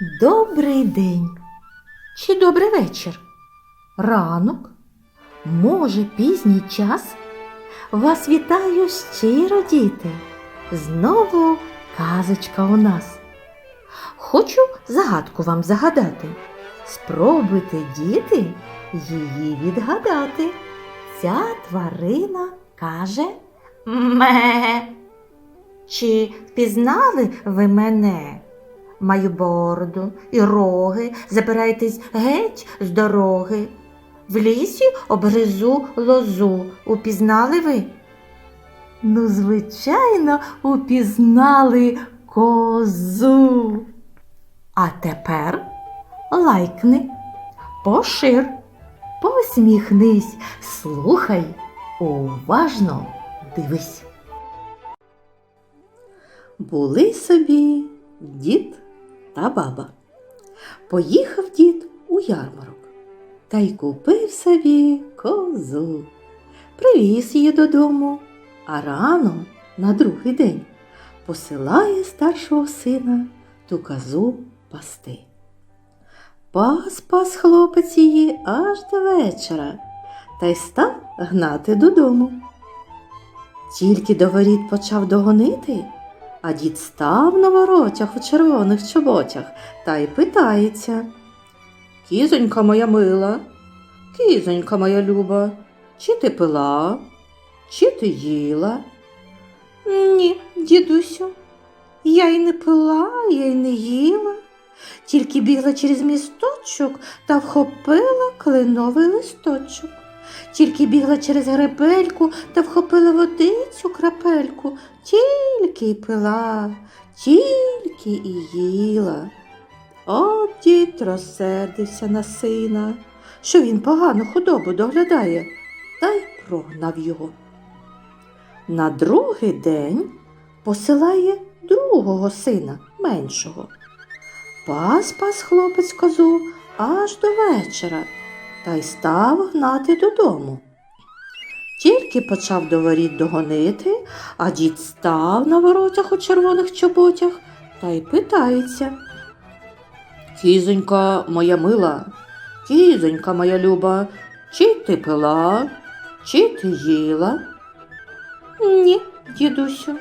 Добрий день чи добрий вечір? Ранок? Може, пізній час? Вас вітаю щиро, діти. Знову казочка у нас. Хочу загадку вам загадати. Спробуйте, діти, її відгадати. Ця тварина каже ме. Чи впізнали ви мене? Маю бороду і роги, забирайтесь геть з дороги. В лісі обгризу лозу. Упізнали ви? Ну, звичайно, упізнали козу. А тепер лайкни, пошир, посміхнись, слухай, уважно дивись. Були собі дід та баба. Поїхав дід у ярмарок та й купив собі козу. Привіз її додому, а рано на другий день посилає старшого сина ту козу пасти. Пас пас хлопець її аж до вечора та й став гнати додому. Тільки до воріт почав догонити, а дід став на воротях у червоних чоботях та й питається. Кізонька моя мила, кізонька моя люба, чи ти пила, чи ти їла? Ні, дідусю, я й не пила, я й не їла, тільки бігла через місточок та вхопила кленовий листочок. Тільки бігла через гребельку та вхопила водицю крапельку, тільки й пила, тільки і їла. От дід розсердився на сина, що він погану худобу доглядає, та й прогнав його. На другий день посилає другого сина, меншого. Пас пас хлопець козу аж до вечора та й став гнати додому. Тільки почав до воріт догонити, а дід став на воротях у червоних чоботях та й питається. Кізонька моя мила, кізонька моя люба, чи ти пила, чи ти їла? Ні, дідусю,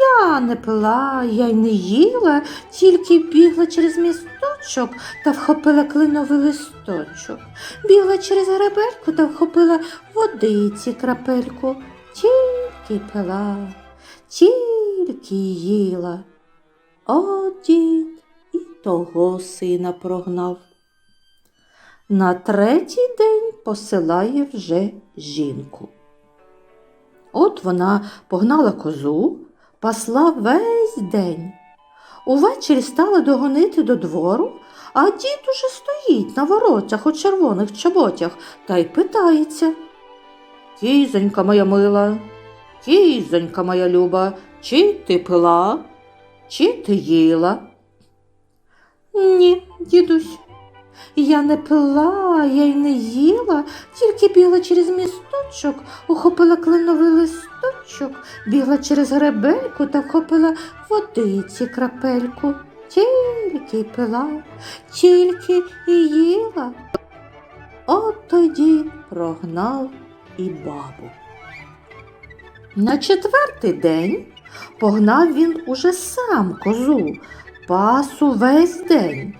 я не пила, я й не їла, тільки бігла через місточок та вхопила клиновий листочок. Бігла через гребельку та вхопила водиці крапельку. Тільки пила, тільки їла. О, дід і того сина прогнав. На третій день посилає вже жінку. От вона погнала козу, пасла весь день. Увечері стала догонити до двору, а дід уже стоїть на воротях у червоних чоботях та й питається. Кізонька моя мила, кізонька моя люба, чи ти пила, чи ти їла? Ні, дідусь, я не пила, я й не їла, тільки бігла через місточок, ухопила кленовий листочок, бігла через гребельку та вхопила водиці крапельку. Тільки пила, тільки і їла. От тоді прогнав і бабу. На четвертий день погнав він уже сам козу, пас увесь день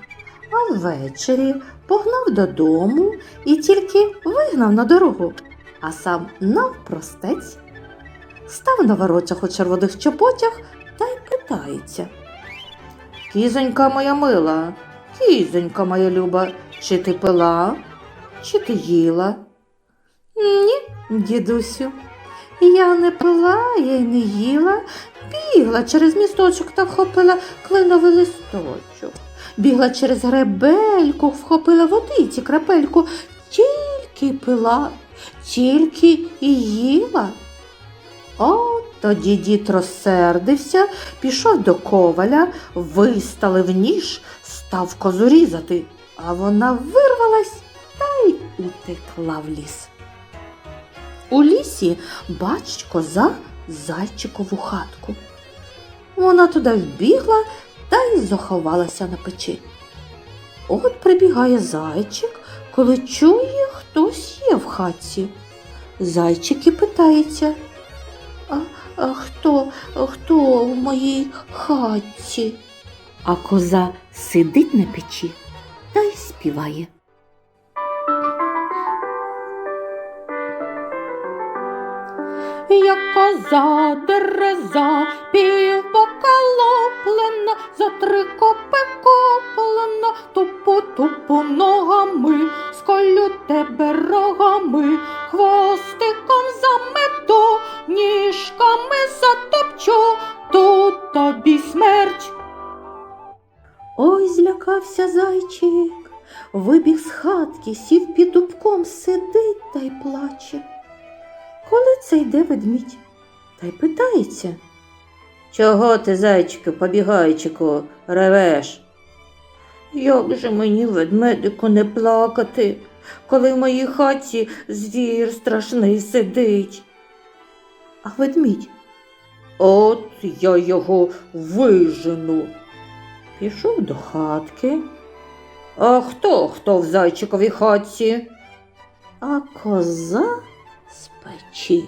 а ввечері погнав додому і тільки вигнав на дорогу, а сам навпростець став на воротях у червоних чоботях та й питається. Кізонька моя мила, кізонька моя люба, чи ти пила, чи ти їла? Ні, дідусю, я не пила, я й не їла, бігла через місточок та вхопила кленовий листочок. Бігла через гребельку, вхопила водиці крапельку, тільки пила, тільки і їла. От тоді дід розсердився, пішов до коваля, виставив ніж, став козу різати, а вона вирвалась та й утекла в ліс. У лісі бачить коза зайчикову хатку. Вона туди вбігла та й заховалася на печі. От прибігає зайчик, коли чує, хтось є в хатці. Зайчик і питається. А, а хто, хто в моїй хатці? А коза сидить на печі та й співає. Як коза дереза, півбока лоплена, за три копи коплена, тупу тупу ногами, сколю тебе рогами, хвостиком замету, ніжками затопчу, тут тобі смерть. Ой, злякався зайчик, вибіг з хатки, сів під дубком, сидить та й плаче. Коли це йде ведмідь, та й питається. Чого ти, зайчику, побігайчику, ревеш? Як же мені, ведмедику, не плакати, коли в моїй хаті звір страшний сидить? А ведмідь. От я його вижену. Пішов до хатки. А хто хто в зайчиковій хатці? А коза з печі.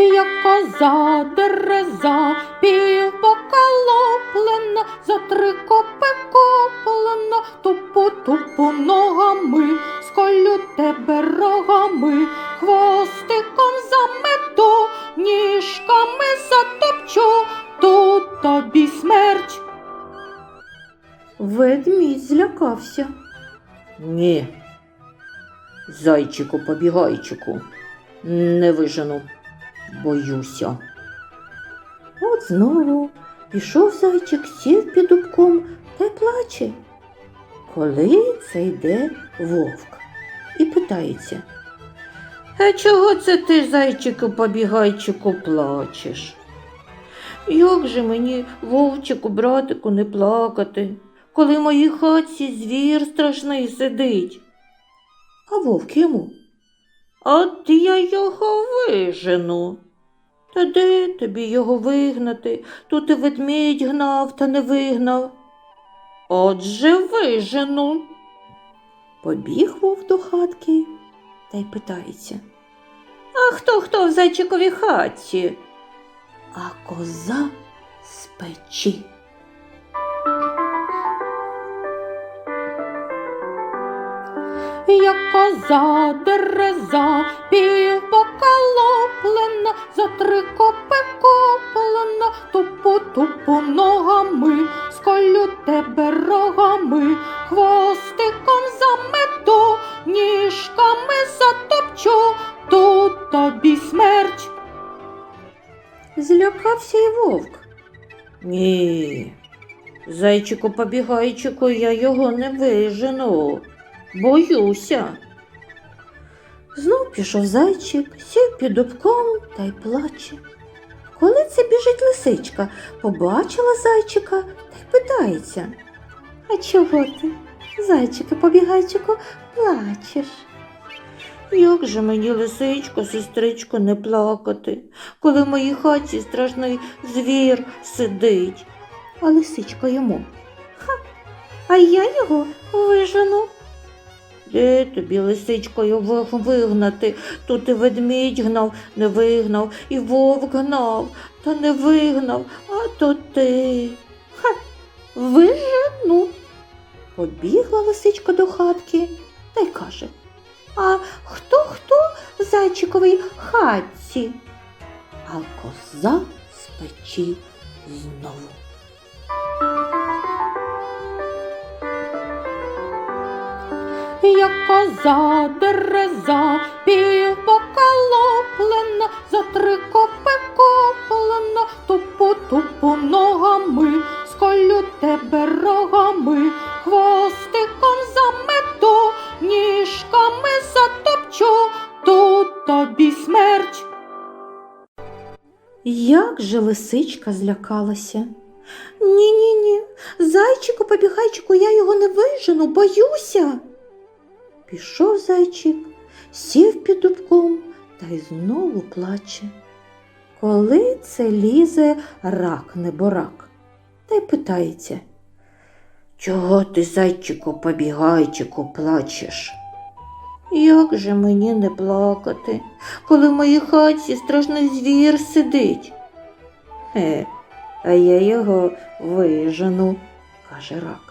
Як коза дереза, півбока лоплена, за три копи коплена, тупу тупу ногами, сколю тебе рогами, хвостиком замету, ніжками затопчу, тут тобі смерть. Ведмідь злякався. Ні. Зайчику побігайчику, не вижену, боюся. От знову пішов зайчик, сів під дубком та й плаче. Коли це йде вовк і питається. А чого це ти, зайчику побігайчику, плачеш? Як же мені, вовчику, братику, не плакати, коли в моїй хатці звір страшний сидить? А вовк йому. От я його вижену. Та де тобі його вигнати? Тут і ведмідь гнав та не вигнав. Отже вижену. Побіг вовк до хатки та й питається. А хто хто в зайчиковій хатці? А коза з печі. Як коза дереза, півбока лоплена, за три копи коплена, тупу тупу ногами, сколю тебе рогами, хвостиком замету, ніжками затопчу, тут тобі смерть. Злякався й вовк. Ні, зайчику побігайчику, я його не вижену. Боюся. Знов пішов зайчик, сів під дубком та й плаче. Коли це біжить лисичка, побачила зайчика та й питається. А чого ти, зайчику побігайчику, плачеш? Як же мені, лисичко, сестричко, не плакати, коли в моїй хаті страшний звір сидить. А лисичка йому. Ха, а я його вижену. Де тобі лисичкою вигнати? Тут і ведмідь гнав, не вигнав, і вовк гнав, та не вигнав, а то ти. Ха, вижену. Побігла лисичка до хатки та й каже. А хто хто в зайчиковій хатці? А коза з печі знову. Як коза дереза, півбока лоплена, за три копи коплена, тупу тупу ногами, сколю тебе рогами, хвостиком замету, ніжками затопчу, тут тобі смерть. Як же лисичка злякалася. Ні, ні, ні, зайчику, побігайчику, я його не вижену, боюся. Пішов зайчик, сів під дубком та й знову плаче. коли це лізе рак неборак, та й питається. Чого ти, зайчику, побігайчику, плачеш? Як же мені не плакати, коли в моїй хаті страшний звір сидить? Е, а я його вижену, каже рак.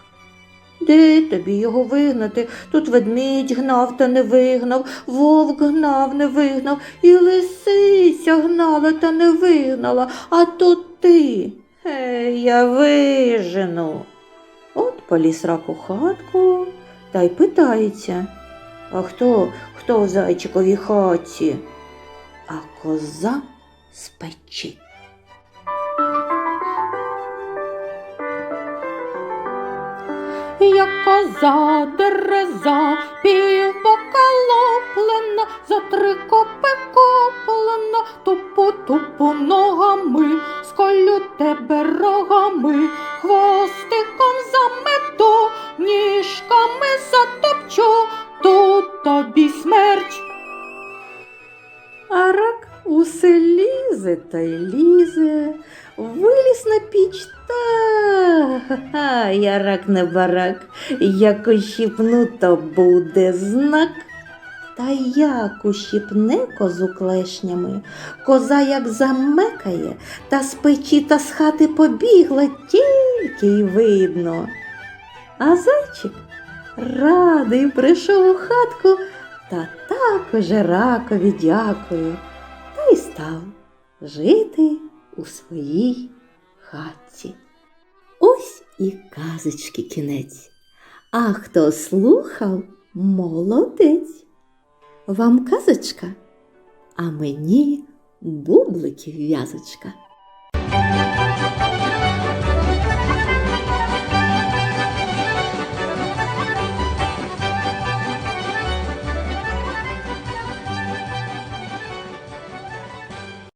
Де тобі його вигнати? Тут ведмідь гнав та не вигнав, вовк гнав, не вигнав, і лисиця гнала та не вигнала, а то ти. Е, я вижену. От поліз рак у хатку та й питається. А хто, хто в зайчиковій хаті? А коза печі. Як коза дереза, півбока лоплена, за три копи коплена, тупу тупу ногами, сколю тебе рогами, хвостиком замету, ніжками затопчу, тут тобі смерть. А рак усе лізе та й лізе, виліз на піч та я рак не барак, як ущипну, то буде знак. Та як ущипне козу клешнями, коза як замекає, та з печі та з хати побігла, тільки й видно. А зайчик радий прийшов у хатку та також ракові дякую, та й став жити у своїй хатці. Ось і казочки кінець. А хто слухав, молодець. Вам казочка, а мені бубликів в'язочка.